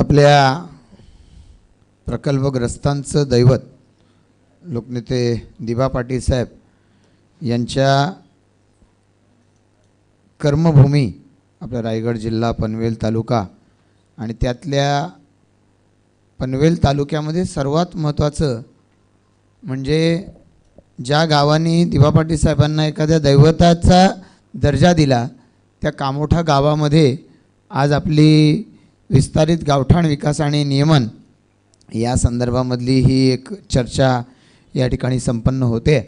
आपल्या प्रकल्पग्रस्तांचं दैवत लोकनेते दिभा पाटील साहेब यांच्या कर्मभूमी आपला रायगड जिल्हा पनवेल तालुका आणि त्यातल्या पनवेल तालुक्यामध्ये सर्वात महत्त्वाचं म्हणजे ज्या गावांनी दिभा पाटील साहेबांना एखाद्या दैवताचा दर्जा दिला त्या कामोठा गावामध्ये आज आपली विस्तारित गावठाण विकास आणि नियमन या संदर्भामधली ही एक चर्चा या ठिकाणी संपन्न होते.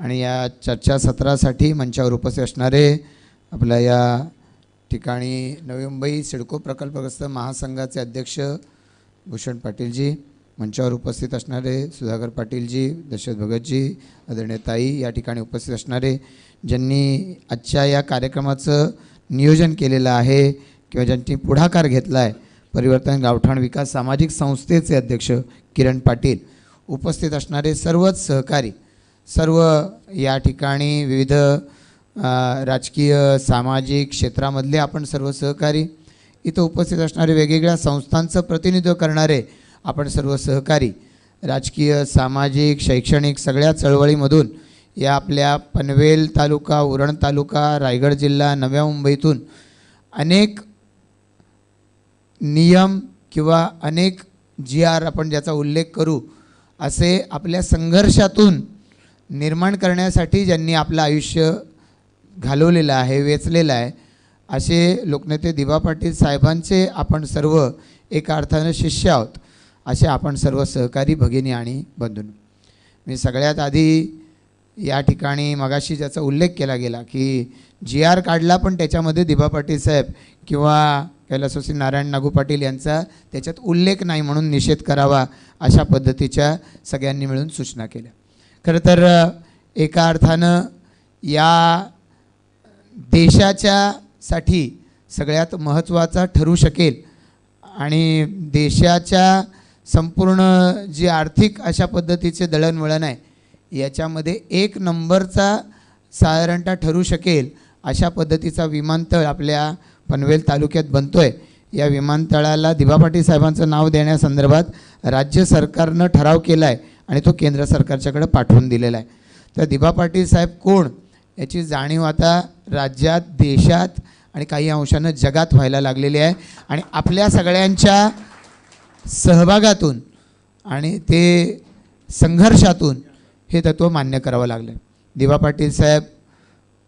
आणि या चर्चासत्रासाठी मंचावर उपस्थित असणारे आपल्या या ठिकाणी नवी मुंबई सिडको प्रकल्पग्रस्त महासंघाचे अध्यक्ष भूषण पाटीलजी मंचावर उपस्थित असणारे सुधाकर पाटीलजी दशरथ भगतजी आदरणीय ताई या ठिकाणी उपस्थित असणारे ज्यांनी आजच्या या कार्यक्रमाचं नियोजन केलेलं आहे किंवा ज्यांनी पुढाकार घेतला आहे परिवर्तन गावठाण विकास सामाजिक संस्थेचे अध्यक्ष किरण पाटील उपस्थित असणारे सर्वच सहकारी सर्व या ठिकाणी विविध राजकीय सामाजिक क्षेत्रामधले आपण सर्व सहकारी इथं उपस्थित असणारे वेगवेगळ्या संस्थांचं प्रतिनिधित्व करणारे आपण सर्व सहकारी राजकीय सामाजिक शैक्षणिक सगळ्या चळवळीमधून या आपल्या पनवेल तालुका उरण तालुका रायगड जिल्हा नव्या मुंबईतून अनेक नियम किंवा अनेक जी आर आपण ज्याचा उल्लेख करू असे आपल्या संघर्षातून निर्माण करण्यासाठी ज्यांनी आपलं आयुष्य घालवलेलं आहे वेचलेलं आहे असे लोकनेते दिबा पाटील साहेबांचे आपण सर्व एका अर्थानं शिष्य आहोत असे आपण सर्व सहकारी भगिनी आणि बंधून मी सगळ्यात आधी या ठिकाणी मगाशी ज्याचा उल्लेख केला गेला की जी आर काढला पण त्याच्यामध्ये दिबा पाटील साहेब किंवा कैलासवासी नारायण नागू पाटील यांचा त्याच्यात उल्लेख नाही म्हणून निषेध करावा अशा पद्धतीच्या सगळ्यांनी मिळून सूचना केल्या. खरं तर एका अर्थानं या देशाच्या साठी सगळ्यात महत्त्वाचा ठरू शकेल आणि देशाच्या संपूर्ण जी आर्थिक अशा पद्धतीचे दळणवळण आहे याच्यामध्ये एक नंबरचा साधारणतः ठरू शकेल अशा पद्धतीचा विमानतळ आपल्या पनवेल तालुक्यात बनतो आहे या विमानतळाला दिबा पाटील साहेबांचं नाव देण्यासंदर्भात राज्य सरकारनं ठराव केला आहे आणि तो केंद्र सरकारच्याकडे पाठवून दिलेला आहे तर दिबा पाटील साहेब कोण? याची जाणीव आता राज्यात देशात आणि काही अंशानं जगात व्हायला लागलेली आहे. आणि आपल्या सगळ्यांच्या सहभागातून आणि ते संघर्षातून हे तत्त्व मान्य करावं लागलं दिवा पाटील साहेब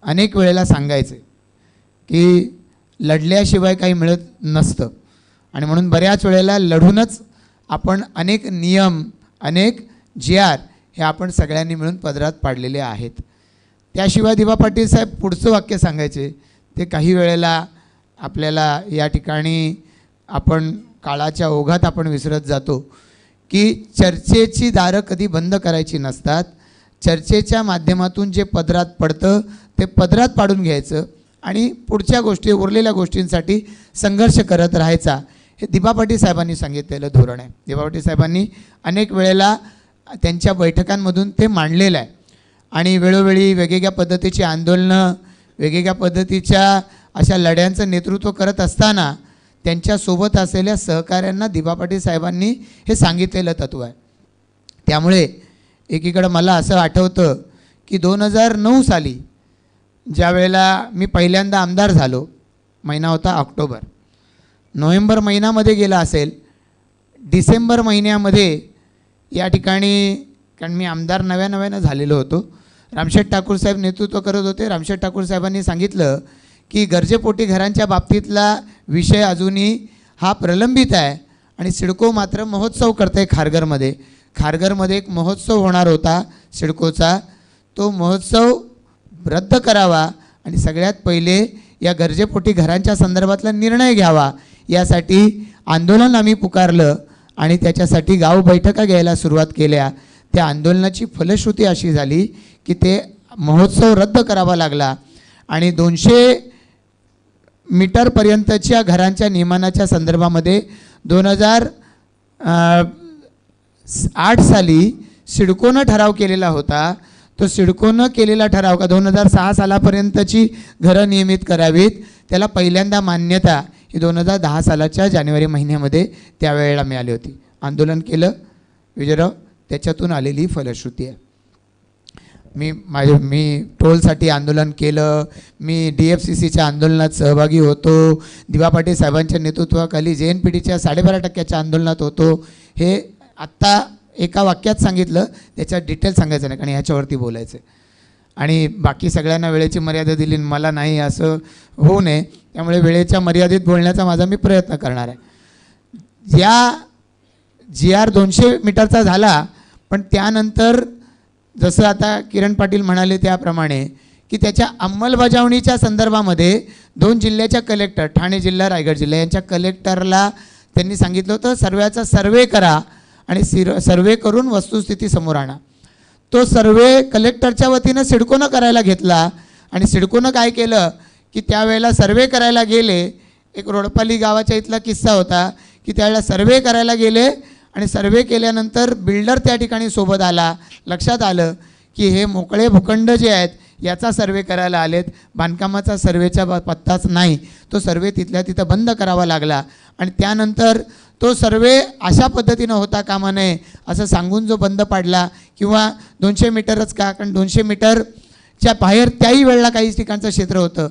अनेक वेळेला सांगायचे की लढल्याशिवाय काही मिळत नसतं. आणि म्हणून बऱ्याच वेळेला लढूनच आपण अनेक नियम अनेक जी आर हे आपण सगळ्यांनी मिळून पदरात पाडलेले आहेत. त्याशिवाय दिवा पाटील साहेब पुढचं वाक्य सांगायचे ते काही वेळेला आपल्याला या ठिकाणी आपण काळाच्या ओघात आपण विसरत जातो की चर्चेची दारं कधी बंद करायची नसतात. चर्चेच्या माध्यमातून जे पदरात पडतं ते पदरात पाडून घ्यायचं. आणि पुढच्या गोष्टी उरलेल्या गोष्टींसाठी संघर्ष करत राहायचा. हे दिबा पाटील साहेबांनी सांगितलेलं धोरण आहे. दिबा पाटील साहेबांनी अनेक वेळेला त्यांच्या बैठकांमधून ते मांडलेलं आहे. आणि वेळोवेळी वेगवेगळ्या पद्धतीची आंदोलनं वेगवेगळ्या पद्धतीच्या अशा लढ्यांचं नेतृत्व करत असताना त्यांच्यासोबत असलेल्या सहकाऱ्यांना दिबा पाटील साहेबांनी हे सांगितलेलं तत्त्व आहे. त्यामुळे एकीकडं मला असं आठवतं की दोन हजार नऊ साली ज्या वेळेला मी पहिल्यांदा आमदार झालो महिना होता ऑक्टोबर. नोव्हेंबर महिन्यामध्ये गेला असेल डिसेंबर महिन्यामध्ये या ठिकाणी कारण मी आमदार नव्या नव्यानं झालेलो होतो रामशेठ ठाकूर साहेब नेतृत्व करत होते. रामशेठ ठाकूर साहेबांनी सांगितलं की गरजेपोटी घरांच्या बाबतीतला विषय अजूनही हा प्रलंबित आहे आणि सिडको मात्र महोत्सव करते खारघरमध्ये. खारघरमध्ये एक महोत्सव होणार होता सिडकोचा. तो महोत्सव रद्द करावा आणि सगळ्यात पहिले या गरजेपोटी घरांच्या संदर्भातला निर्णय घ्यावा. यासाठी आंदोलन आम्ही पुकारलं आणि त्याच्यासाठी गाव बैठका घ्यायला सुरुवात केल्या. त्या आंदोलनाची फलश्रुती अशी झाली की ते महोत्सव रद्द करावा लागला आणि दोनशे मीटरपर्यंतच्या घरांच्या नियमनाच्या संदर्भामध्ये दोन हजार आठ साली सिडकोनं ठराव केलेला होता तो सिडकोनं केलेला ठराव का? दोन हजार सहा सालापर्यंतची घरं नियमित करावीत. त्याला पहिल्यांदा मान्यता ही दोन हजार दहा सालाच्या जानेवारी महिन्यामध्ये त्यावेळेला मिळाली होती. आंदोलन केलं. विजयराव त्याच्यातून आलेली फलश्रुती आहे. मी माझे मी टोलसाठी आंदोलन केलं. मी डी एफ सी सीच्या आंदोलनात सहभागी होतो. दिवा पाटील साहेबांच्या नेतृत्वाखाली जे एन पी टीच्या साडेबारा टक्क्याच्या आंदोलनात होतो. हे आत्ता एका वाक्यात सांगितलं त्याच्यात डिटेल सांगायचं नाही कारण ह्याच्यावरती बोलायचं आहे. आणि बाकी सगळ्यांना वेळेची मर्यादा दिली आणि मला नाही असं होऊ नये त्यामुळे वेळेच्या मर्यादित बोलण्याचा माझा मी प्रयत्न करणार आहे या जी आर दोनशे मीटरचा झाला पण त्यानंतर जसं आता किरण पाटील म्हणाले त्याप्रमाणे की त्याच्या अंमलबजावणीच्या संदर्भामध्ये दोन जिल्ह्याच्या कलेक्टर ठाणे जिल्हा रायगड जिल्हा यांच्या कलेक्टरला त्यांनी सांगितलं होतं सर्व्याचा सर्वे करा आणि सिर सर्वे करून वस्तुस्थिती समोर आणा. तो सर्वे कलेक्टरच्या वतीनं सिडकोनं करायला घेतला आणि सिडकोनं काय केलं की त्यावेळेला सर्वे करायला गेले. एक रोडपाली गावाच्या इथला किस्सा होता की त्यावेळेला सर्वे करायला गेले आणि सर्वे केल्यानंतर बिल्डर त्या ठिकाणी सोबत आला. लक्षात आलं की हे मोकळे भूखंड जे आहेत याचा सर्वे करायला आलेत. बांधकामाचा सर्वेचा पत्ताच नाही. तो सर्वे तिथल्या तिथं बंद करावा लागला. आणि त्यानंतर तो सर्वे अशा पद्धतीनं होता कामा नये असं सांगून जो बंद पाडला. किंवा दोनशे मीटरच का कारण दोनशे मीटरच्या बाहेर त्याही वेळेला काही ठिकाणचं क्षेत्र होतं.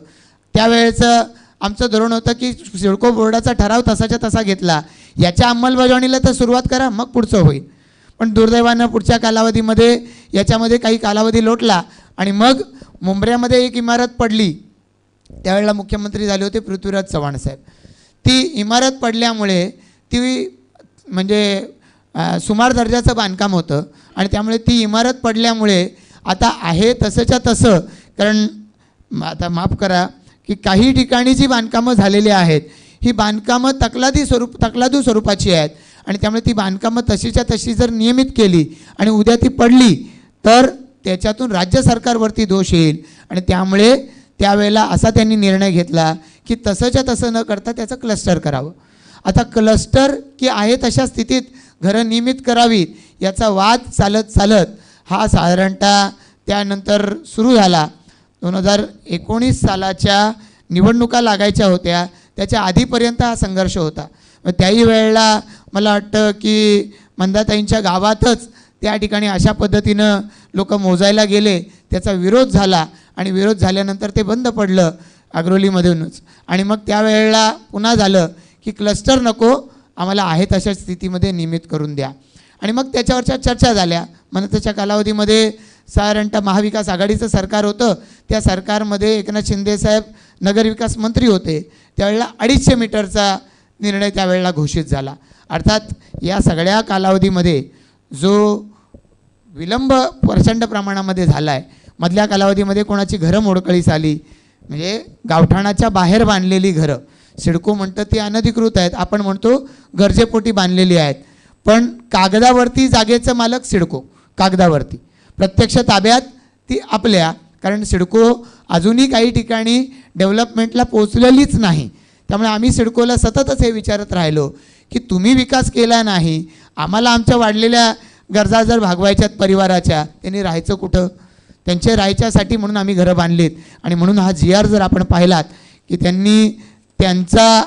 त्यावेळेचं आमचं धोरण होतं की सिडको बोर्डाचा ठराव तसाच्या तसा घेतला. याच्या अंमलबजावणीला तर सुरुवात करा मग पुढचं होईल. पण दुर्दैवानं पुढच्या कालावधीमध्ये याच्यामध्ये काही कालावधी लोटला आणि मग मुंबऱ्यामध्ये एक इमारत पडली. त्यावेळेला मुख्यमंत्री झाले होते पृथ्वीराज चव्हाण साहेब. ती इमारत पडल्यामुळे ती म्हणजे सुमार दर्जाचं बांधकाम होतं. आणि त्यामुळे ती इमारत पडल्यामुळे आता आहे तसंच्या तसं. कारण आता माफ करा की काही ठिकाणी जी बांधकामं झालेली आहेत ही बांधकामं तकलादी स्वरूप तकलादू स्वरूपाची आहेत. आणि त्यामुळे ती बांधकामं तशीच्या तशी जर नियमित केली आणि उद्या ती पडली तर त्याच्यातून राज्य सरकारवरती दोष येईल. आणि त्यामुळे त्यावेळेला असा त्यांनी निर्णय घेतला की तसंच्या तसं न करता त्याचं क्लस्टर करावं. आता क्लस्टर की आहे तशा स्थितीत घरं नियमित करावीत याचा वाद चालत चालत हा साधारणतः त्यानंतर सुरू झाला. दोन हजार एकोणीस सालाच्या निवडणुका लागायच्या होत्या त्याच्या आधीपर्यंत हा संघर्ष होता. मग त्याही वेळेला मला वाटतं की मंदाताईंच्या गावातच त्या ठिकाणी अशा पद्धतीनं लोक मोजायला गेले त्याचा विरोध झाला आणि विरोध झाल्यानंतर ते बंद पडलं अग्रोलीमधूनच. आणि मग त्यावेळेला पुन्हा झालं की क्लस्टर नको आम्हाला आहे तशा स्थितीमध्ये नियमित करून द्या. आणि मग त्याच्यावरच्या चर्चा झाल्या. मनतेच्या कालावधीमध्ये साधारणतः महाविकास आघाडीचं सरकार होतं. त्या सरकारमध्ये एकनाथ शिंदेसाहेब नगरविकास मंत्री होते. त्यावेळेला अडीचशे मीटरचा निर्णय त्यावेळेला घोषित झाला. अर्थात या सगळ्या कालावधीमध्ये जो विलंब प्रचंड प्रमाणामध्ये झाला आहे मधल्या कालावधीमध्ये कोणाची घरं मोडकळीस आली म्हणजे गावठाणाच्या बाहेर बांधलेली घरं सिडको म्हणतं ती अनधिकृत आहेत. आपण म्हणतो गरजेपोटी बांधलेली आहेत. पण कागदावरती जागेचं मालक सिडको. कागदावरती. प्रत्यक्ष ताब्यात ती आपल्या. कारण सिडको अजूनही काही ठिकाणी डेव्हलपमेंटला पोचलेलीच नाही. त्यामुळे आम्ही सिडकोला सततच हे विचारत राहिलो की तुम्ही विकास केला नाही. आम्हाला आमच्या वाढलेल्या गरजा जर भागवायच्यात परिवाराच्या त्यांनी राहायचं कुठं? त्यांच्या राहायच्यासाठी म्हणून आम्ही घरं बांधलीत. आणि म्हणून हा जी आर जर आपण पाहिलात की त्यांनी त्यांचा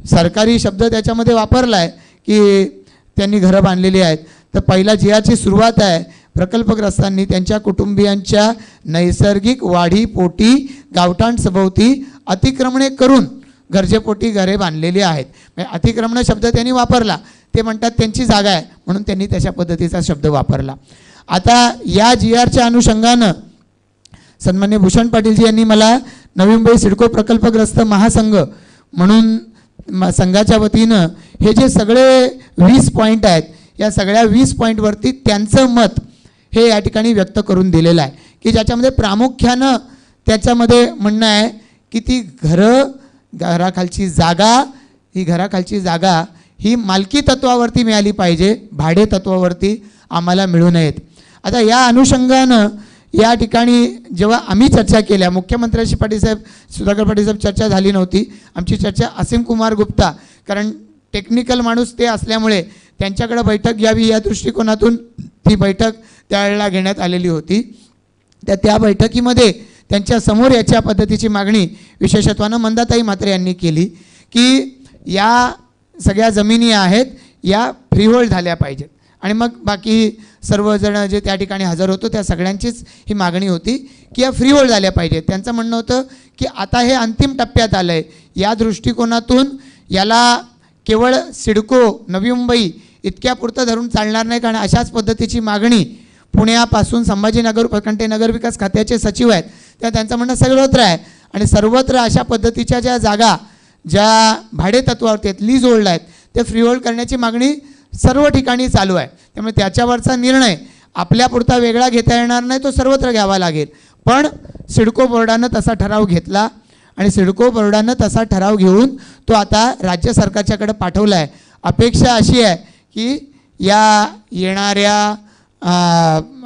सरकारी शब्द त्याच्यामध्ये वापरला आहे की त्यांनी घरं बांधलेली आहेत. तर पहिला जी आरची सुरुवात आहे. प्रकल्पग्रस्तांनी त्यांच्या कुटुंबियांच्या नैसर्गिक वाढीपोटी गावठाण सभोवती अतिक्रमणे करून गरजेपोटी घरे बांधलेली आहेत. म्हणजे अतिक्रमण शब्द त्यांनी वापरला. ते म्हणतात त्यांची जागा आहे. म्हणून त्यांनी तशा पद्धतीचा शब्द वापरला. आता या जी आरच्या अनुषंगानं सन्मान्य भूषण पाटीलजी यांनी मला नवी मुंबई सिडको प्रकल्पग्रस्त महासंघ म्हणून म- संघाच्या वतीनं हे जे सगळे वीस पॉईंट आहेत या सगळ्या वीस पॉईंटवरती त्यांचं मत हे या ठिकाणी व्यक्त करून दिलेलं आहे. की ज्याच्यामध्ये प्रामुख्यानं त्याच्यामध्ये म्हणणं आहे की ती घरं घराखालची जागा ही घराखालची जागा ही मालकी तत्वावरती मिळाली पाहिजे भाडे तत्वावरती आम्हाला मिळू नयेत. आता या अनुषंगानं या ठिकाणी जेव्हा आम्ही चर्चा केल्या मुख्यमंत्र्यांशी पाटीलसाहेब सुधाकर पाटीलसाहेब चर्चा झाली नव्हती. आमची चर्चा असीम कुमार गुप्ता कारण टेक्निकल माणूस ते असल्यामुळे त्यांच्याकडे बैठक घ्यावी या दृष्टिकोनातून ती बैठक त्यावेळेला घेण्यात आलेली होती. त्या त्या बैठकीमध्ये त्यांच्यासमोर याच्या पद्धतीची मागणी विशेषत्वानं मंदाताई म्हात्रे यांनी केली की या सगळ्या जमिनी आहेत या फ्रीहोल्ड झाल्या पाहिजेत. आणि मग बाकी सर्वजण जे त्या ठिकाणी हजर होतो त्या सगळ्यांचीच ही मागणी होती की या फ्रीहोल्ड झाल्या पाहिजेत. त्यांचं म्हणणं होतं की आता हे अंतिम टप्प्यात आलं आहे या दृष्टिकोनातून याला केवळ सिडको नवी मुंबई इतक्यापुरतं धरून चालणार नाही कारण अशाच पद्धतीची मागणी पुण्यापासून संभाजीनगर प्रकंठे नगरविकास खात्याचे सचिव आहेत. त्या त्यांचं म्हणणं सर्वत्र आहे. आणि सर्वत्र अशा पद्धतीच्या ज्या जागा ज्या भाडेतत्वावरती आहेत लीज होल्ड आहेत ते फ्रीहोल्ड करण्याची मागणी सर्व ठिकाणी चालू आहे. त्यामुळे त्याच्यावरचा निर्णय आपल्यापुरता वेगळा घेता येणार नाही तो सर्वत्र घ्यावा लागेल. पण सिडको बोर्डानं तसा ठराव घेतला आणि सिडको बोर्डानं तसा ठराव घेऊन तो आता राज्य सरकारच्याकडे पाठवला आहे अपेक्षा अशी आहे की या येणाऱ्या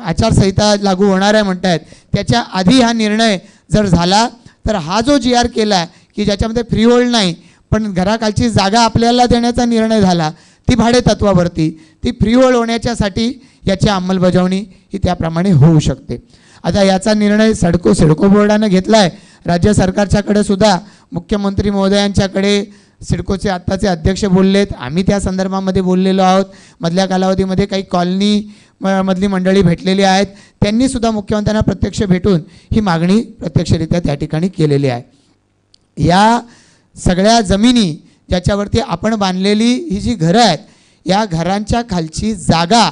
आचारसंहिता लागू होणार आहे म्हणत आहेत त्याच्या आधी हा निर्णय जर झाला तर हा जो जी आर केला आहे की ज्याच्यामध्ये फ्री होल्ड नाही पण घराखालची जागा आपल्याला देण्याचा निर्णय झाला ती भाडेतत्वावरती ती फ्रीहोल्ड होण्याच्यासाठी याची अंमलबजावणी ही त्याप्रमाणे होऊ शकते. आता याचा निर्णय सडको सिडको बोर्डानं घेतला आहे राज्य सरकारच्याकडे सुद्धा मुख्यमंत्री महोदयांच्याकडे सिडकोचे आत्ताचे अध्यक्ष बोललेत. आम्ही त्या संदर्भामध्ये बोललेलो आहोत. मधल्या कालावधीमध्ये काही कॉलनी म- मधली मंडळी भेटलेली आहेत. त्यांनी सुद्धा मुख्यमंत्र्यांना प्रत्यक्ष भेटून ही मागणी प्रत्यक्षरित्या त्या ठिकाणी केलेली आहे. या सगळ्या जमिनी ज्याच्यावरती आपण बांधलेली ही जी घरं आहेत या घरांच्या खालची जागा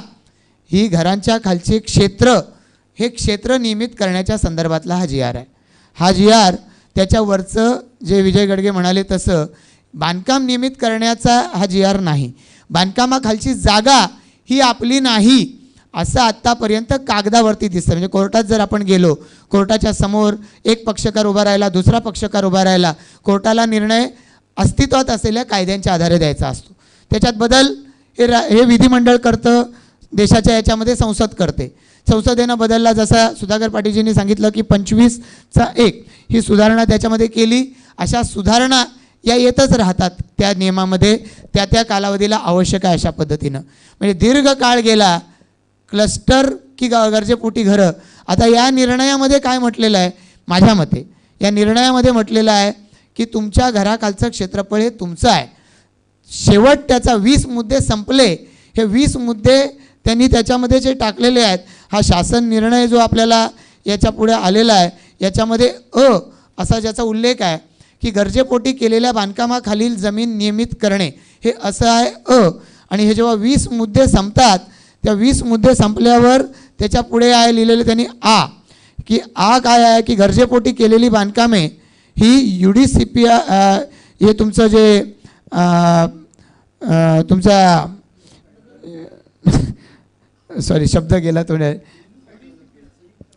ही घरांच्या खालचे क्षेत्र हे क्षेत्र नियमित करण्याच्या संदर्भातला हा जी आर आहे. हा जी आर त्याच्यावरचं जे विजय गडगे म्हणाले तसं बांधकाम नियमित करण्याचा हा जी आर नाही. बांधकामाखालची जागा ही आपली नाही असं आत्तापर्यंत कागदावरती दिसतं. म्हणजे कोर्टात जर आपण गेलो कोर्टाच्या समोर एक पक्षकार उभा राहिला दुसरा पक्षकार उभा राहिला कोर्टाला निर्णय अस्तित्वात असलेल्या कायद्यांच्या आधारे द्यायचा असतो. त्याच्यात बदल हे रा हे विधिमंडळ करतं देशाच्या याच्यामध्ये संसद करते. संसदेनं बदलला जसा सुधाकर पाटीलजींनी सांगितलं की पंचवीसचा एक ही सुधारणा त्याच्यामध्ये केली. अशा सुधारणा या येतच राहतात त्या नियमामध्ये त्या त्या कालावधीला आवश्यक आहे अशा पद्धतीनं. म्हणजे दीर्घ काळ गेला क्लस्टर की ग गरजेपोटी घरं आता या निर्णयामध्ये काय म्हटलेलं आहे? माझ्या मते. या निर्णयामध्ये म्हटलेलं आहे की तुमच्या घराखालचं क्षेत्रफळ हे तुमचं आहे. शेवट त्याचा वीस मुद्दे संपले. हे वीस मुद्दे त्यांनी त्याच्यामध्ये जे टाकलेले आहेत हा शासन निर्णय जो आपल्याला याच्यापुढे आलेला आहे याच्यामध्ये अ असा ज्याचा उल्लेख आहे की गरजेपोटी केलेल्या बांधकामाखालील जमीन नियमित करणे हे असं आहे अ. आणि हे जेव्हा वीस मुद्दे संपतात त्या वीस मुद्दे संपल्यावर त्याच्या पुढे आहे लिहिलेलं त्यांनी आ. की आ काय आहे? की गरजेपोटी केलेली बांधकामे ही यू डी सी पी हे तुमचं जे तुमचा सॉरी शब्द गेला थोड्या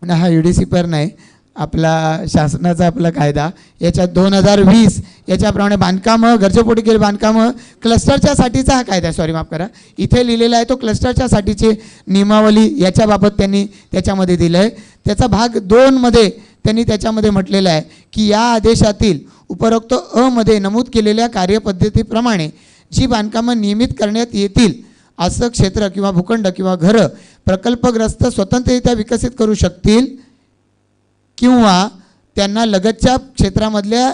ना हा यू डी सी पर नाही. आपला शासनाचा आपला कायदा. याच्यात दोन हजार वीस याच्याप्रमाणे बांधकामं गरजेपोटी केली बांधकामं क्लस्टरच्यासाठीचा हा कायदा सॉरी माफ करा. इथे लिहिलेला आहे तो क्लस्टरच्यासाठीची नियमावली याच्याबाबत त्यांनी त्याच्यामध्ये दिलं आहे त्याचा भाग दोनमध्ये त्यांनी त्याच्यामध्ये म्हटलेलं आहे की या आदेशातील उपरोक्त अमध्ये नमूद केलेल्या कार्यपद्धतीप्रमाणे जी बांधकामं नियमित करण्यात येतील असं क्षेत्र किंवा भूखंड किंवा घरं प्रकल्पग्रस्त स्वतंत्ररित्या विकसित करू शकतील किंवा त्यांना लगतच्या क्षेत्रामधल्या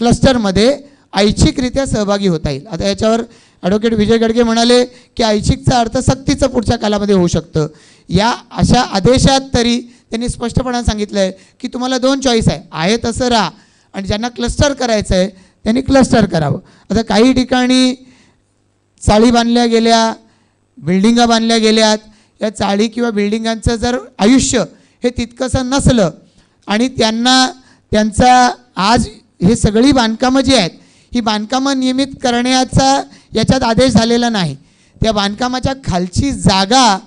क्लस्टरमध्ये ऐच्छिकरित्या सहभागी होता येईल. आता याच्यावर ॲडव्होकेट विजय गडगे म्हणाले की ऐच्छिकचा अर्थ सक्तीचं पुढच्या कालामध्ये होऊ शकतं. या अशा आदेशात तरी त्यांनी स्पष्टपणे सांगितलं आहे की तुम्हाला दोन चॉईस आहे. आहे तसं राहा. आणि ज्यांना क्लस्टर करायचं आहे त्यांनी क्लस्टर करावं. आता काही ठिकाणी चाळी बांधल्या गेल्या बिल्डिंगा बांधल्या गेल्यात. या चाळी किंवा बिल्डिंगांचं जर आयुष्य हे तितकंसं नसलं आणि त्यांना त्यांचा आज हे सगळी बांधकामं जी आहेत ही बांधकामं नियमित करण्याचा याच्यात आदेश झालेला नाही. त्या बांधकामाच्या खालची जागा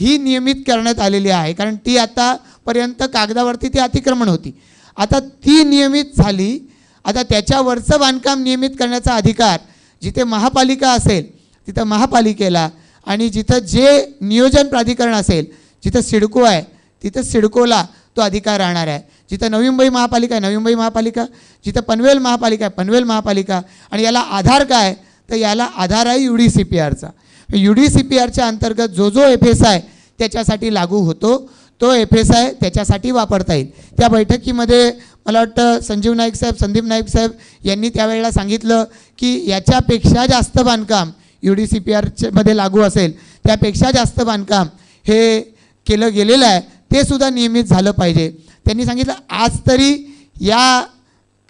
ही नियमित करण्यात आलेली आहे. कारण ती आतापर्यंत कागदावरती ती अतिक्रमण होती. आता ती नियमित झाली. आता त्याच्यावरचं बांधकाम नियमित करण्याचा अधिकार जिथे महापालिका असेल तिथं महापालिकेला आणि जिथं जे नियोजन प्राधिकरण असेल जिथं सिडको आहे तिथं सिडकोला तो अधिकार राहणार आहे. जिथं नवी मुंबई महापालिका आहे नवी मुंबई महापालिका. जिथं पनवेल महापालिका आहे पनवेल महापालिका. आणि याला आधार काय? तर याला आधार आहे यू डी सी पी आरचा यू डी सी पी आरच्या अंतर्गत जो जो एफ एस आय त्याच्यासाठी लागू होतो तो एफ एस आय त्याच्यासाठी वापरता येईल. त्या बैठकीमध्ये मला वाटतं संजीव नाईक साहेब संदीप नाईक साहेब यांनी त्यावेळेला सांगितलं की याच्यापेक्षा जास्त बांधकाम यू डी सी पी आरच्यामध्ये लागू असेल त्यापेक्षा जास्त बांधकाम हे केलं गेलेलं आहे ते सुद्धा नियमित झालं पाहिजे. त्यांनी सांगितलं आज तरी या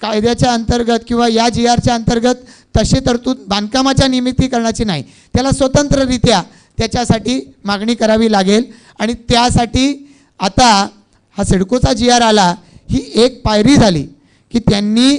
कायद्याच्या अंतर्गत किंवा या जी आरच्या अंतर्गत तसे तरतूद बांधकामाच्या नियमितीकरणाची नाही. त्याला स्वतंत्ररित्या त्याच्यासाठी मागणी करावी लागेल आणि त्यासाठी आता हा सिडकोचा जी आर आला ही एक पायरी झाली की त्यांनी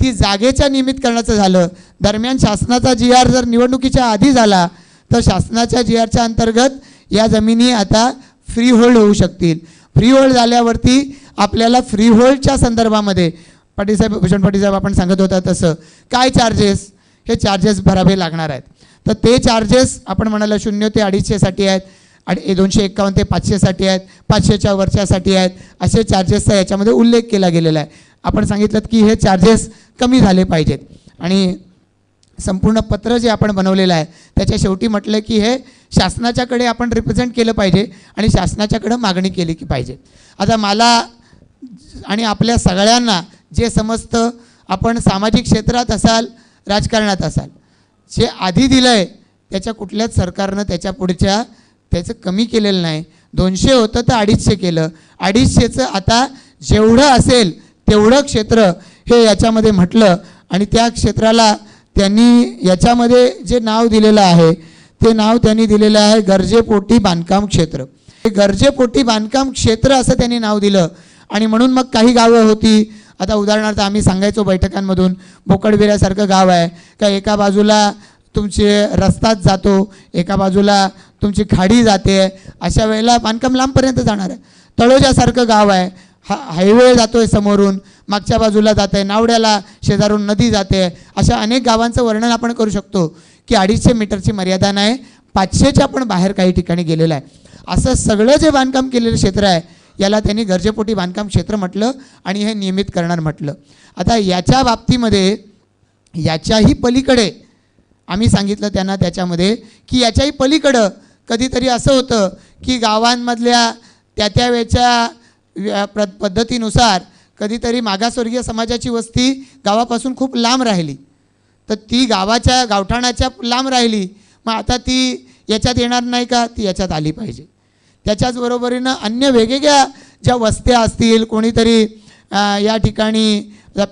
ती जागेच्या नियमितकरणाचं झालं. दरम्यान शासनाचा जी आर जर निवडणुकीच्या आधी झाला तर शासनाच्या जी आरच्या अंतर्गत या जमिनी आता फ्री होल्ड होऊ शकतील. फ्री होल्ड झाल्यावरती आपल्याला फ्री होल्डच्या संदर्भामध्ये पाटीलसाहेब भूषण पाटीलसाहेब आपण सांगत होता तसं. काय चार्जेस हे चार्जेस भरावे लागणार आहेत. तर ते चार्जेस आपण म्हणाला शून्य ते अडीचशेसाठी आहेत आणि दोनशे एकावन्न ते पाचशेसाठी आहेत. पाचशेच्या वरच्यासाठी आहेत. असे चार्जेसचा याच्यामध्ये उल्लेख केला गेलेला आहे. आपण सांगितलं की हे चार्जेस कमी झाले पाहिजेत. आणि संपूर्ण पत्र जे आपण बनवलेलं आहे त्याच्या शेवटी म्हटलं की हे शासनाच्याकडे आपण रिप्रेझेंट केलं पाहिजे आणि शासनाच्याकडं मागणी केली की पाहिजे. आता मला आणि आपल्या सगळ्यांना जे समजतं आपण सामाजिक क्षेत्रात असाल राजकारणात असाल. जे आधी दिलं आहे त्याच्या कुठल्याच सरकारनं त्याच्या पुढच्या त्याचं कमी केलेलं नाही. दोनशे होतं तर अडीचशे केलं. अडीचशेचं आता जेवढं असेल तेवढं क्षेत्र हे याच्यामध्ये म्हटलं आणि त्या क्षेत्राला त्यांनी याच्यामध्ये जे नाव दिलेलं आहे ते नाव त्यांनी दिलेलं आहे गरजेपोटी बांधकाम क्षेत्र. हे गरजेपोटी बांधकाम क्षेत्र असं त्यांनी नाव दिलं आणि म्हणून मग काही गावं होती आता उदाहरणार्थ आम्ही सांगायचो बैठकांमधून बोकडविऱ्यासारखं गाव आहे का एका बाजूला तुमचे रस्ताच जातो एका बाजूला तुमची खाडी जाते अशा वेळेला बांधकाम लांबपर्यंत जाणार आहे. तळोजासारखं गाव आहे हा हायवे जातो आहे समोरून मागच्या बाजूला जात आहे नावड्याला शेजारून नदी जाते अशा अनेक गावांचं वर्णन आपण करू शकतो की अडीचशे मीटरची मर्यादा नाही पाचशेच्या पण बाहेर काही ठिकाणी गेलेलं आहे. असं सगळं जे बांधकाम केलेलं क्षेत्र आहे याला त्यांनी गरजेपोटी बांधकाम क्षेत्र म्हटलं आणि हे नियमित करणार म्हटलं. आता याच्या बाबतीमध्ये याच्याही पलीकडे आम्ही सांगितलं त्यांना त्याच्यामध्ये की याच्याही पलीकडं कधीतरी असं होतं की गावांमधल्या त्या त्या वेळच्या प्र पद्धतीनुसार कधीतरी मागासवर्गीय समाजाची वस्ती गावापासून खूप लांब राहिली. तर ती गावाच्या गावठाणाच्या लांब राहिली. मग आता ती याच्यात येणार नाही का? ती याच्यात आली पाहिजे. त्याच्याच बरोबरीनं अन्य वेगवेगळ्या ज्या वस्त्या असतील कोणीतरी या ठिकाणी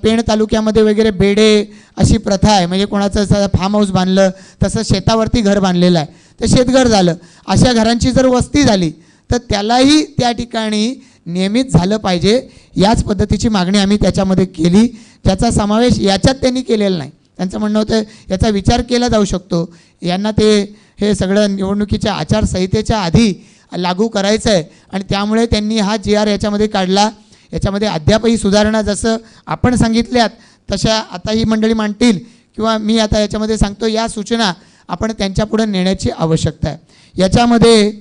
पेण तालुक्यामध्ये वगैरे बेडे अशी प्रथा आहे म्हणजे कोणाचं फार्म हाऊस बांधलं तसं शेतावरती घर बांधलेलं आहे तर शेतघर झालं. अशा घरांची जर वस्ती झाली तर त्यालाही त्या ठिकाणी नियमित झालं पाहिजे. याच पद्धतीची मागणी आम्ही त्याच्यामध्ये केली. त्याचा समावेश याच्यात त्यांनी केलेला नाही. त्यांचं म्हणणं होतं याचा विचार केला जाऊ शकतो. यांना ते हे सगळं निवडणुकीच्या आचारसंहितेच्या आधी लागू करायचं आहे आणि त्यामुळे त्यांनी हा जी आर याच्यामध्ये काढला. याच्यामध्ये अद्यापही सुधारणा जसं आपण सांगितल्यात तशा आता ही मंडळी मांडतील किंवा मी आता याच्यामध्ये सांगतो या सूचना आपण त्यांच्यापुढं नेण्याची आवश्यकता आहे. याच्यामध्ये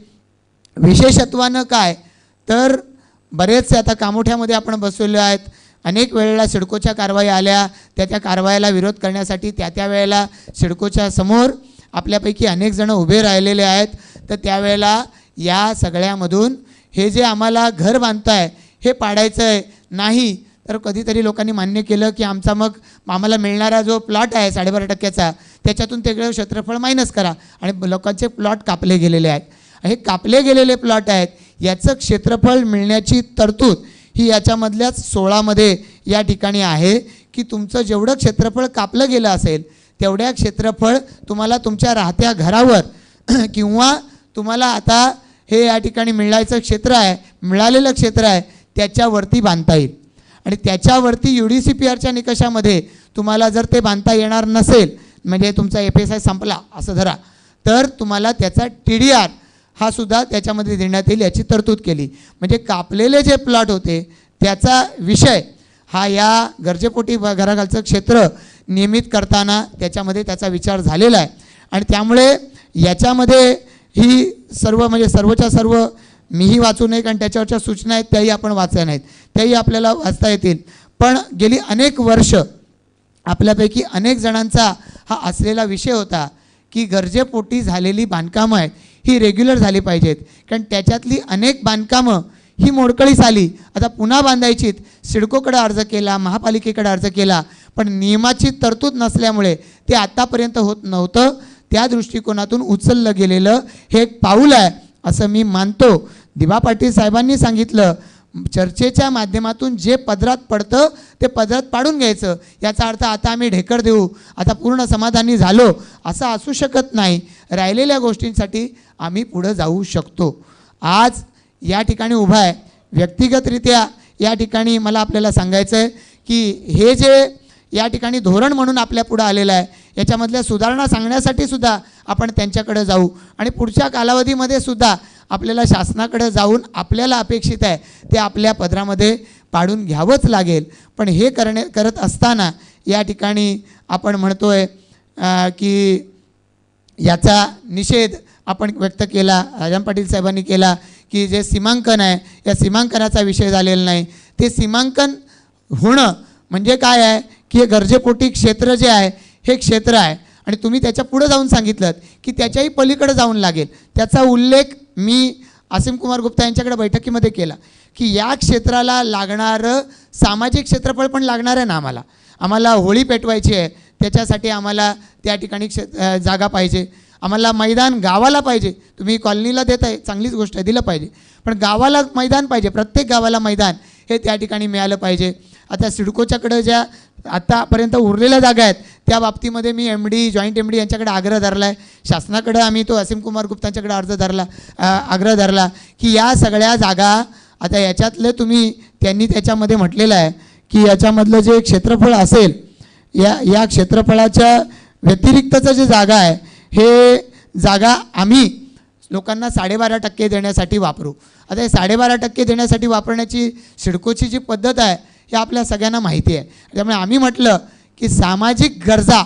विशेषत्वानं काय? तर बरेचसे आता कामोठ्यामध्ये आपण बसवले आहेत. अनेक वेळेला सिडकोच्या कारवाई आल्या. त्या त्या कारवाईला विरोध करण्यासाठी त्या त्या वेळेला सिडकोच्या समोर आपल्यापैकी अनेक जण उभे राहिलेले आहेत. तर त्यावेळेला या सगळ्यामधून हे जे आम्हाला घर बांधताय हे पाडायचं आहे नाही तर कधीतरी लोकांनी मान्य केलं की आमचा मग आम्हाला मिळणारा जो प्लॉट आहे साडेबारा टक्क्याचा त्याच्यातून ते क्षेत्रफळ मायनस करा. आणि लोकांचे प्लॉट कापले गेलेले आहेत. हे कापले गेलेले प्लॉट आहेत याचं क्षेत्रफळ मिळण्याची तरतूद ही याच्यामधल्याच सोळामध्ये या ठिकाणी आहे की तुमचं जेवढं क्षेत्रफळ कापलं गेलं असेल तेवढ्या क्षेत्रफळ तुम्हाला तुमच्या राहत्या घरावर किंवा तुम्हाला आता हे या ठिकाणी मिळायचं क्षेत्र आहे मिळालेलं क्षेत्र आहे त्याच्यावरती बांधता येईल. आणि त्याच्यावरती यू डी सी पी आरच्या निकषामध्ये तुम्हाला जर ते बांधता येणार नसेल म्हणजे तुमचा एफ एस आय संपला असं धरा तर तुम्हाला त्याचा टी डी आर हा सुद्धा त्याच्यामध्ये देण्यात येईल याची तरतूद केली. म्हणजे कापलेले जे प्लॉट होते त्याचा विषय हा या गरजेपोटी घराखालचं क्षेत्र नियमित करताना त्याच्यामध्ये त्याचा विचार झालेला आहे. आणि त्यामुळे याच्यामध्ये ही सर्व म्हणजे सर्वच्या सर्व मीही वाचू नये कारण त्याच्यावरच्या सूचना आहेत त्याही आपण वाचल्या नाहीत. त्याही आपल्याला वाचता येतील. पण गेली अनेक वर्ष आपल्यापैकी अनेक जणांचा हा असलेला विषय होता की गरजेपोटी झालेली बांधकामं आहेत ही रेग्युलर झाली पाहिजेत. कारण त्याच्यातली अनेक बांधकामं ही मोडकळीस आली. आता पुन्हा बांधायचीत सिडकोकडे अर्ज केला महापालिकेकडे अर्ज केला पण नियमाची तरतूद नसल्यामुळे ते आत्तापर्यंत होत नव्हतं. त्या दृष्टिकोनातून उचललं गेलेलं हे एक पाऊल आहे असं मी मानतो. दिबा पाटील साहेबांनी सांगितलं चर्चेच्या माध्यमातून जे पदरात पडतं ते पदरात पाडून घ्यायचं. याचा अर्थ आता आम्ही ढेकर देऊ आता पूर्ण समाधानी झालो असं असू शकत नाही. राहिलेल्या गोष्टींसाठी आम्ही पुढं जाऊ शकतो. आज या ठिकाणी उभा आहे. व्यक्तिगतरित्या या ठिकाणी मला आपल्याला सांगायचं आहे की हे जे या ठिकाणी धोरण म्हणून आपल्या पुढं आलेलं आहे याच्यामधल्या सुधारणा सांगण्यासाठी सुद्धा आपण त्यांच्याकडे जाऊ. आणि पुढच्या कालावधीमध्ये सुद्धा आपल्याला शासनाकडे जाऊन आपल्याला अपेक्षित आहे ते आपल्या पदरामध्ये पाडून घ्यावंच लागेल. पण हे करणे करत असताना या ठिकाणी आपण म्हणतो आहे की याचा निषेध आपण व्यक्त केला राजन पाटील साहेबांनी केला की जे सीमांकन आहे या सीमांकनाचा विषय झालेला नाही. ते सीमांकन होणं म्हणजे काय आहे की हे गरजेपोटी क्षेत्र जे आहे हे क्षेत्र आहे. आणि तुम्ही त्याच्या पुढं जाऊन सांगितलं की त्याच्याही पलीकडे जाऊन लागेल. त्याचा उल्लेख मी असीम कुमार गुप्ता यांच्याकडे बैठकीमध्ये केला की या क्षेत्राला लागणारं सामाजिक क्षेत्रफळ पण लागणार आहे ना आम्हाला. आम्हाला होळी पेटवायची आहे. त्याच्यासाठी आम्हाला त्या ठिकाणी क्षे जागा पाहिजे. आम्हाला मैदान गावाला पाहिजे. तुम्ही कॉलनीला देत आहे. चांगलीच गोष्ट आहे. दिलं पाहिजे. पण गावाला मैदान पाहिजे. प्रत्येक गावाला मैदान हे त्या ठिकाणी मिळालं पाहिजे. आता सिडकोच्याकडं ज्या आत्तापर्यंत उरलेल्या जागा आहेत त्या बाबतीमध्ये मी M D joint M D यांच्याकडे आग्रह धरला आहे. शासनाकडं आम्ही तो असीम कुमार गुप्तांच्याकडे अर्ज धरला आग्रह धरला की या सगळ्या जागा आता याच्यातलं तुम्ही त्यांनी त्याच्यामध्ये म्हटलेलं आहे की याच्यामधलं जे क्षेत्रफळ असेल या या क्षेत्रफळाच्या व्यतिरिक्तचं जे जागा आहे हे जागा आम्ही लोकांना साडेबारा टक्के देण्यासाठी वापरू. आता हे साडेबारा टक्के देण्यासाठी वापरण्याची सिडकोची जी पद्धत आहे हे आपल्या सगळ्यांना माहिती आहे. त्यामुळे आम्ही म्हटलं की सामाजिक गरजा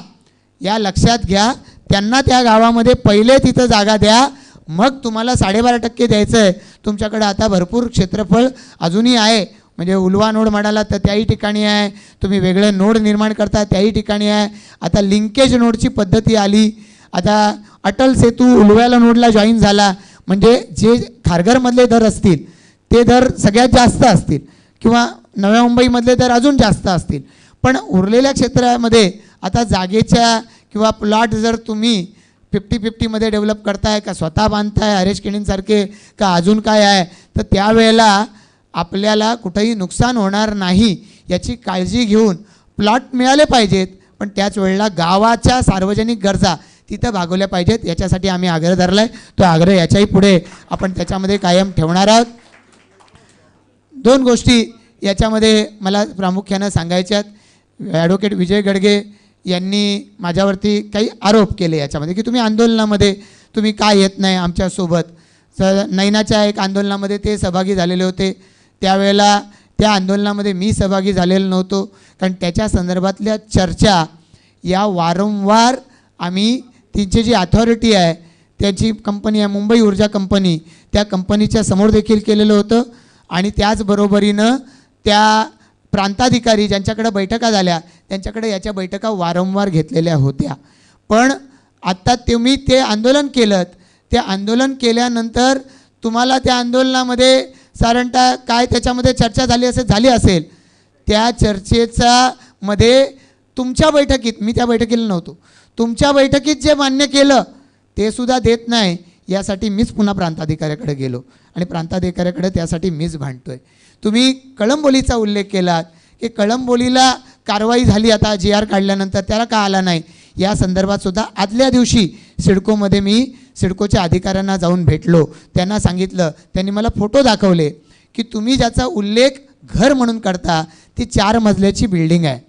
या लक्षात घ्या. त्यांना त्या गावामध्ये पहिले तिथं जागा द्या. मग तुम्हाला साडेबारा टक्के द्यायचं आहे तुमच्याकडे आता भरपूर क्षेत्रफळ अजूनही आहे. म्हणजे उलवा नोड म्हणाला तर त्याही ठिकाणी आहे. तुम्ही वेगळे नोड निर्माण करता त्याही ठिकाणी आहे. आता लिंकेज नोडची पद्धती आली. आता अटल सेतू उलव्याला नोडला जॉईन झाला. म्हणजे जे खारघरमधले दर असतील ते दर सगळ्यात जास्त असतील. किंवा नव्या मुंबईमधले तर अजून जास्त असतील. पण उरलेल्या क्षेत्रामध्ये आता जागेच्या किंवा प्लॉट जर तुम्ही फिफ्टी फिफ्टीमध्ये डेव्हलप करताय का स्वतः बांधताय हरेश किणींसारखे का अजून काय आहे तर त्यावेळेला आपल्याला कुठंही नुकसान होणार नाही याची काळजी घेऊन प्लॉट मिळाले पाहिजेत. पण त्याच वेळेला गावाच्या सार्वजनिक गरजा तिथं भागवल्या पाहिजेत. याच्यासाठी आम्ही आग्रह धरला आहे तो आग्रह याच्याही पुढे आपण त्याच्यामध्ये कायम ठेवणार आहोत. दोन गोष्टी याच्यामध्ये मला प्रामुख्यानं सांगायच्यात ॲडव्होकेट विजय गडगे यांनी माझ्यावरती काही आरोप केले याच्यामध्ये की तुम्ही आंदोलनामध्ये तुम्ही का येत नाही आमच्यासोबत तर नैनाच्या एक आंदोलनामध्ये ते सहभागी झालेले होते. त्यावेळेला त्या आंदोलनामध्ये मी सहभागी झालेलो नव्हतो. कारण त्याच्या संदर्भातल्या चर्चा या वारंवार आम्ही तिची जी अथॉरिटी आहे त्याची कंपनी आहे मुंबई ऊर्जा कंपनी त्या कंपनीच्या समोर देखील केलेलं होतं. आणि त्याचबरोबरीनं त्या प्रांताधिकारी ज्यांच्याकडे बैठका झाल्या त्यांच्याकडे याच्या बैठका वारंवार घेतलेल्या होत्या. पण आत्ता तुम्ही ते आंदोलन केलं ते आंदोलन केल्यानंतर तुम्हाला त्या आंदोलनामध्ये साधारणतः काय त्याच्यामध्ये चर्चा झाली असेल झाली असेल. त्या चर्चेचा मध्ये तुमच्या बैठकीत मी त्या बैठकीला नव्हतो. तुमच्या बैठकीत जे मान्य केलं ते सुद्धा देत नाही. यासाठी मीच पुन्हा प्रांताधिकाऱ्याकडे गेलो. आणि प्रांताधिकाऱ्याकडे त्यासाठी मीच भांडतो आहे तुम्ही कळंबोलीचा उल्लेख केलात की कळंबोलीला कारवाई झाली आता जी आर काढल्यानंतर त्याला का आला नाही? या संदर्भात सुद्धा आदल्या दिवशी सिडकोमध्ये मी सिडकोच्या अधिकाऱ्यांना जाऊन भेटलो. त्यांना सांगितलं त्यांनी मला फोटो दाखवले की तुम्ही ज्याचा उल्लेख घर म्हणून करता ती चार मजल्याची बिल्डिंग आहे.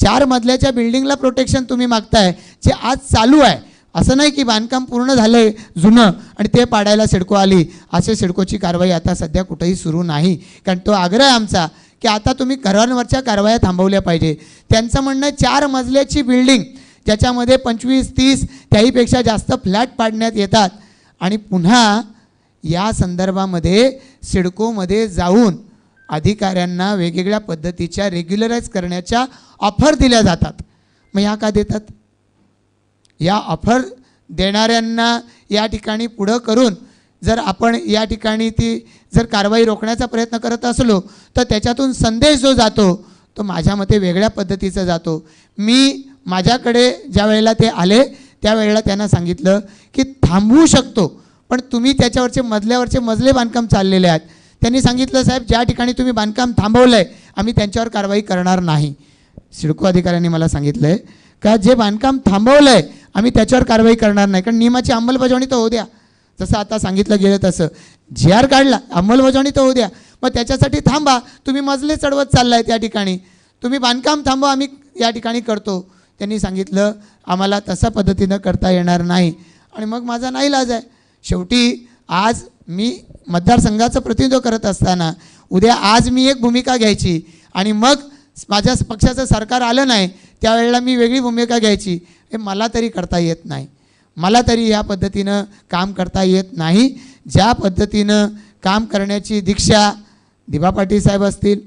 चार मजल्याच्या बिल्डिंगला प्रोटेक्शन तुम्ही मागताय जे आज चालू आहे. असं नाही की बांधकाम पूर्ण झालं आहे जुनं आणि ते पाडायला सिडको आली. असे सिडकोची कारवाई आता सध्या कुठेही सुरू नाही. कारण तो आग्रह आहे आमचा की आता तुम्ही घरांवरच्या कारवाया थांबवल्या पाहिजे. त्यांचं म्हणणं चार मजल्याची बिल्डिंग ज्याच्यामध्ये पंचवीस तीस त्याहीपेक्षा जास्त फ्लॅट पाडण्यात येतात. आणि पुन्हा या संदर्भामध्ये सिडकोमध्ये जाऊन अधिकाऱ्यांना वेगवेगळ्या पद्धतीच्या रेग्युलराईज करण्याच्या ऑफर दिल्या जातात. मग ह्या का देतात? या ऑफर देणाऱ्यांना या ठिकाणी पुढं करून जर आपण या ठिकाणी ती जर कारवाई रोखण्याचा प्रयत्न करत असलो तर त्याच्यातून संदेश जो जातो तो माझ्या मते वेगळ्या पद्धतीचा जातो. मी माझ्याकडे ज्या वेळेला ते आले त्यावेळेला त्यांना सांगितलं की थांबवू शकतो पण तुम्ही त्याच्यावरचे मजल्यावरचे मजले बांधकाम चाललेले आहेत. त्यांनी सांगितलं साहेब ज्या ठिकाणी तुम्ही बांधकाम थांबवलं आहे आम्ही त्यांच्यावर कारवाई करणार नाही. सिडको अधिकाऱ्यांनी मला सांगितलं आहे का जे बांधकाम थांबवलं आहे आम्ही त्याच्यावर कारवाई करणार नाही. कारण नियमाची अंमलबजावणी तर होऊ द्या. जसं आता सांगितलं गेलं तसं. जी आर काढला अंमलबजावणी तर होऊ द्या. मग त्याच्यासाठी थांबा. तुम्ही मजले चढवत चाललाय त्या ठिकाणी. तुम्ही बांधकाम थांबवा आम्ही या ठिकाणी करतो. त्यांनी सांगितलं आम्हाला तसा पद्धतीनं करता येणार नाही. आणि मग माझा नाही लाज आहे. शेवटी आज मी मतदारसंघाचं प्रतिनिधित्व करत असताना उद्या आज मी एक भूमिका घ्यायची. आणि मग माझ्या पक्षाचं सरकार आलं नाही त्यावेळेला मी वेगळी भूमिका घ्यायची. हे मला तरी करता येत नाही. मला तरी या पद्धतीनं काम करता येत नाही. ज्या पद्धतीनं काम करण्याची दीक्षा दिबा पाटील साहेब असतील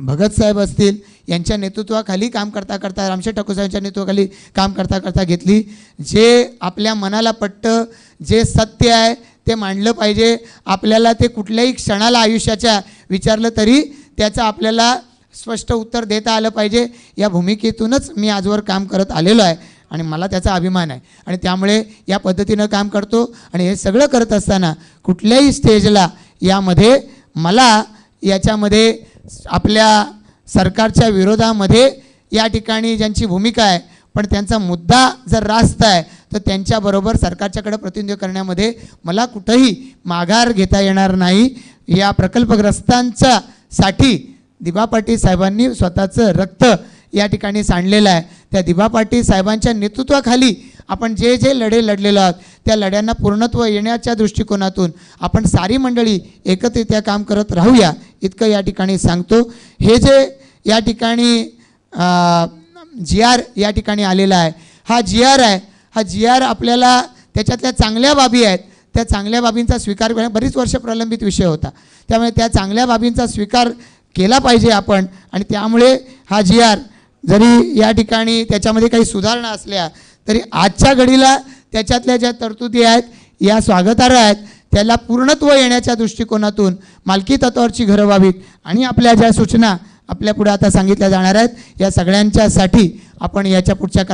भगत साहेब असतील यांच्या नेतृत्वाखाली काम करता करता रामशेठ ठाकूर साहेबांच्या नेतृत्वाखाली काम करता करता घेतली जे आपल्या मनाला पटतं जे सत्य आहे ते मांडलं पाहिजे. आपल्याला ते कुठल्याही क्षणाला आयुष्याच्या विचारलं तरी त्याचा आपल्याला स्पष्ट उत्तर देता आलं पाहिजे. या भूमिकेतूनच मी आजवर काम करत आलेलो आहे आणि मला त्याचा अभिमान आहे. आणि त्यामुळे या पद्धतीनं काम करतो आणि हे सगळं करत असताना कुठल्याही स्टेजला यामध्ये मला याच्यामध्ये आपल्या सरकारच्या विरोधामध्ये या ठिकाणी ज्यांची भूमिका आहे पण त्यांचा मुद्दा जर रास्त आहे तर त्यांच्याबरोबर सरकारच्याकडे प्रतिनिधित्व करण्यामध्ये मला कुठंही माघार घेता येणार नाही. या प्रकल्पग्रस्तांच्या साठी दिबा पाटील साहेबांनी स्वतःचं रक्त या ठिकाणी सांडलेलं आहे. त्या दिबा पाटील साहेबांच्या नेतृत्वाखाली आपण जे जे लढे लढलेलो आहोत त्या लढ्यांना पूर्णत्व येण्याच्या दृष्टिकोनातून आपण सारी मंडळी एकत्रित्या काम करत राहूया इतकं या ठिकाणी सांगतो. हे जे या ठिकाणी जी आर या ठिकाणी आलेला आहे हा जी आर आहे हा जी आर आपल्याला त्याच्यातल्या चांगल्या बाबी आहेत. त्या चांगल्या बाबींचा स्वीकार बरीच वर्ष प्रलंबित विषय होता. त्यामुळे त्या चांगल्या बाबींचा स्वीकार केला पाहिजे आपण. आणि त्यामुळे हा जी आर जरी या ठिकाणी त्याच्यामध्ये काही सुधारणा असल्या तरी आजच्या घडीला त्याच्यातल्या ज्या तरतुदी आहेत या स्वागतार्ह आहेत त्याला पूर्णत्व येण्याच्या दृष्टिकोनातून मालकी तत्वावरची घरं व्हावीत. आणि आपल्या ज्या सूचना आपल्या पुढे आता सांगितल्या जाणार आहेत या सगळ्यांच्यासाठी आपण याच्या पुढच्या